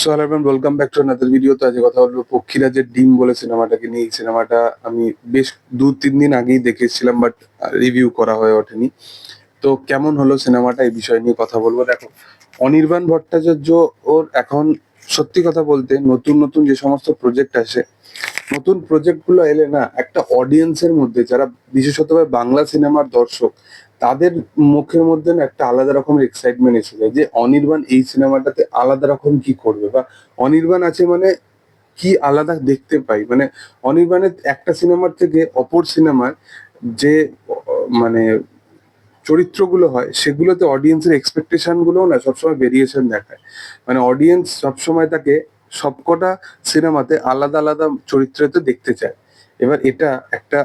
So hello everyone welcome back to another video তো আজকে কথা বলব পক্ষীরাজের ডিম বলে সিনেমাটাকে নিয়ে। এই সিনেমাটা আমি বেশ দু তিন দিন আগেই দেখেছিলাম বাট রিভিউ করা হয়ে ওঠেনি। তো কেমন হলো সিনেমাটা, এই বিষয় নিয়ে কথা বলব। দেখো, অনির্বাণ ভট্টাচার্য ওর এখন, সত্যি কথা বলতে, নতুন নতুন যে সমস্ত প্রজেক্ট আসে, নতুন প্রজেক্টগুলো এলে না, একটা অডিয়েন্সের মধ্যে, যারা বিশেষতভাবে বাংলা সিনেমার দর্শক তাদের মুখের মধ্যে না একটা আলাদা রকমের এক্সাইটমেন্ট এসে যায় যে অনির্বাণ এই সিনেমাটাতে আলাদা রকম কি করবে? বা অনির্বাণ আছে মানে কি আলাদা দেখতে পাই? মানে অনির্বাণের একটা সিনেমার থেকে অপর সিনেমার যে মানে চরিত্রগুলো হয়, সেগুলোতে অডিয়েন্সের এক্সপেকটেশনগুলো না সবসময় ভেরিয়েশন দেখায়। মানে অডিয়েন্স সবসময় তাকে সবকটা সিনেমাতে আলাদা আলাদা চরিত্রতে দেখতে চায়। এবার এটা একটা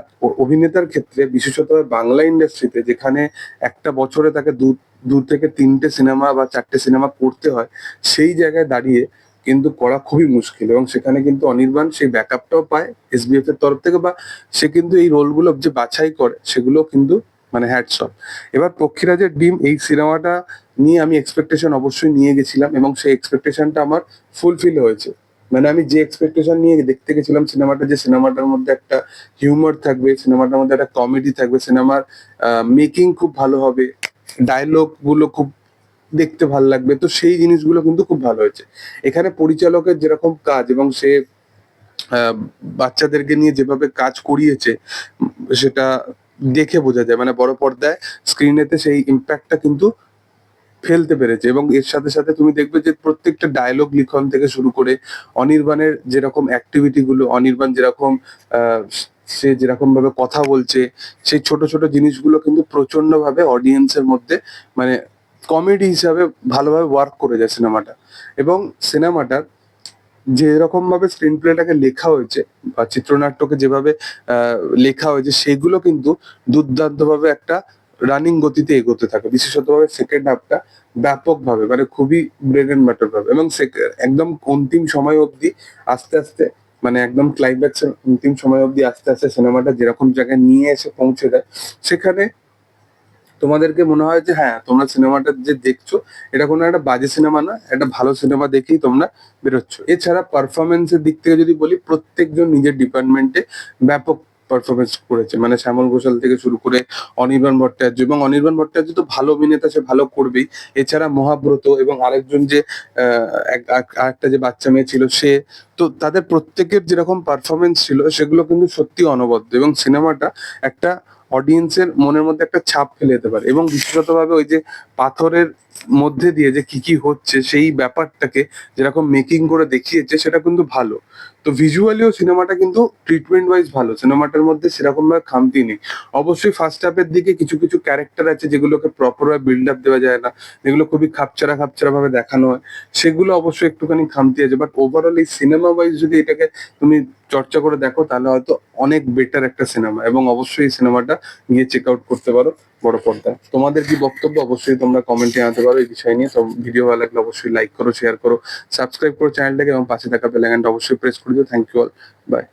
অভিনেতার ক্ষেত্রে, বিশেষত বাংলা ইন্ডাস্ট্রিতে যেখানে একটা বছরে তাকে দু দু থেকে তিনটে সিনেমা বা চারটে সিনেমা করতে হয়, সেই জায়গায় দাঁড়িয়ে কিন্তু করা খুবই মুশকিল এবং সেখানে কিন্তু অনির্বাণ সেই ব্যাকআপটাও পায় এসবিএফ এর তরফ থেকে বা সে কিন্তু এই রোলগুলো যে বাছাই করে, সেগুলো কিন্তু মানে হ্যাটস অফ এবার পক্ষীরাজের ডিম এই সিনেমাটা নিয়ে আমি এক্সপেকটেশন অবশ্যই নিয়ে গেছিলাম এবং সেই এক্সপেকটেশনটা আমার ফুলফিল হয়েছে। মানে আমি যে এক্সপেকটেশন নিয়ে দেখতে গেছিলাম সিনেমাটা যে সিনেমাটার মধ্যে একটা হিউমার থাকবে সিনেমাটার মধ্যে একটা কমেডি থাকবে সিনেমার মেকিং খুব ভালো হবে ডায়লগগুলো খুব দেখতে ভালো লাগবে, তো সেই জিনিসগুলো কিন্তু খুব ভালো হয়েছে। এখানে পরিচালকের যেরকম কাজ এবং সে বাচ্চাদেরকে নিয়ে যেভাবে কাজ করিয়েছে, সেটা দেখে বোঝা যায়। মানে বড় পর্দায় স্ক্রিনেতে সেই ইম্প্যাক্টটা কিন্তু ফেলতে পেরেছে এবং এর সাথে সাথে তুমি দেখবে যে প্রত্যেকটা ডায়লগ লিখন থেকে শুরু করে অনির্বাণের যেরকম অ্যাক্টিভিটি গুলো, অনির্বাণ যেরকম সে যেরকম ভাবে কথা বলছে সেই ছোট ছোট জিনিসগুলো কিন্তু প্রচণ্ড ভাবে অডিয়েন্সের মধ্যে মানে কমেডি হিসাবে ভালোভাবে ওয়ার্ক করে যায় সিনেমাটা। এবং সিনেমাটার যেরকম ভাবে স্ক্রিন প্লেটাকে লেখা হয়েছে বা চিত্রনাট্যকে যেভাবে লেখা হয়েছে, সেগুলো কিন্তু দুর্দান্ত ভাবে একটা রানিং গতিতে এগোতে থাকে। বিশেষত ভাবে সেকেন্ড হাফটা ব্যাপকভাবে মানে খুবই ব্রেড এন্ড ম্যাটার ভাবে এবং একদম অন্তিম সময় অবধি আস্তে আস্তে মানে একদম ক্লাইম্যাক্স অন্তিম সময় অবধি আস্তে আস্তে সিনেমাটা যেরকম জায়গায় নিয়ে এসে পৌঁছে দেয়, সেখানে তোমাদেরকে মনে হয় যে হ্যাঁ তোমরা সিনেমাটা যে দেখছ, এটা কোনো একটা বাজে সিনেমা না, একটা ভালো সিনেমা দেখেই তোমরা বেরোচ্ছ। এছাড়া পারফরমেন্সের দিক থেকে যদি বলি, প্রত্যেকজন নিজের ডিপার্টমেন্টে ব্যাপক পারফরমেন্স করেছে। মানে শ্যামল ঘোষাল থেকে শুরু করে অনির্বাণ ভট্টাচার্য এবং অনির্বাণ ভট্টাচার্য তো ভালো অভিনেতা, সে ভালো করবেই। এছাড়া মহাব্রত এবং আরেকজন যে আরেকটা যে বাচ্চা মেয়ে ছিল সে, তো তাদের প্রত্যেকের যেরকম পারফরমেন্স ছিল, সেগুলো কিন্তু সত্যি অনবদ্য এবং সিনেমাটা একটা অডিয়েন্সের মনের মধ্যে একটা ছাপ ফেলে যেতে পারে এবং বিশেষতভাবে ওই যে পাথরের মধ্যে দিয়ে যে কি কি হচ্ছে, সেই ব্যাপারটাকে যেরকম মেকিং করে দেখিয়েছে, সেটা কিন্তু ভালো। তো ভিজুয়ালিও সিনেমাটা কিন্তু ট্রিটমেন্ট ওয়াইজ ভালো। সিনেমাটার মধ্যে সেরকম ভাবে খামতি নেই। অবশ্যই ফার্স্ট হাফের দিকে কিছু কিছু ক্যারেক্টার আছে যেগুলোকে প্রপার ভাবে বিল্ড আপ দেওয়া যায় না, যেগুলো খুবই খাপচারা খাপচারা ভাবে দেখানো হয়। সেগুলো অবশ্যই একটুখানি খামতি আছে। বাট ওভারঅল এই সিনেমা ওয়াইজ যদি এটাকে তুমি চর্চা করে দেখো, তাহলে হয়তো অনেক বেটার একটা সিনেমা এবং অবশ্যই এই সিনেমাটা গিয়ে চেক আউট করতে পারো বড় পর্দায়। তোমাদের কি বক্তব্য? অবশ্যই তোমরা কমেন্টে আনতে পারো এই বিষয় নিয়ে। তো ভিডিও ভালো লাগলে অবশ্যই লাইক করো শেয়ার করো সাবস্ক্রাইব করো চ্যানেলটাকে এবং পাশে থাকা বেল অবশ্যই প্রেস করে দিও। Thank you all by